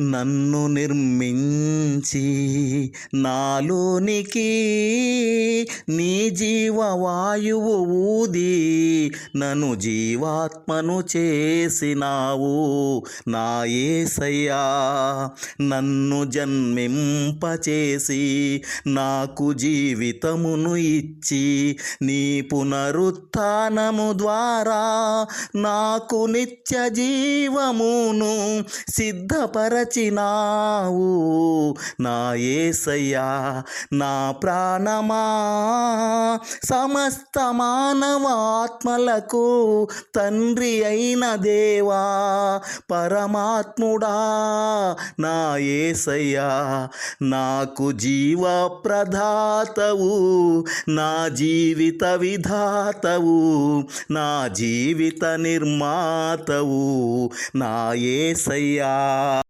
నన్ను నిర్మించి నాలోనికి నీ జీవవాయువు ఊది నన్ను జీవాత్మను చేసినావు. నా ఏసయ్యా నన్ను జన్మింపచేసి నాకు జీవితమును ఇచ్చి నీ పునరుత్నము ద్వారా నాకు నిత్య జీవమును సిద్ధపర సిద్ధపరచినావు నా ఏసయ్యా నా ప్రాణమా. సమస్త మానవాత్మలకు తండ్రి అయిన దేవా పరమాత్ముడా. నా ఏసయ్యా నాకు జీవ ప్రదాతవు నా జీవిత విధాతవు. నా జీవిత నిర్మాతవు. నా ఏసయ్యా.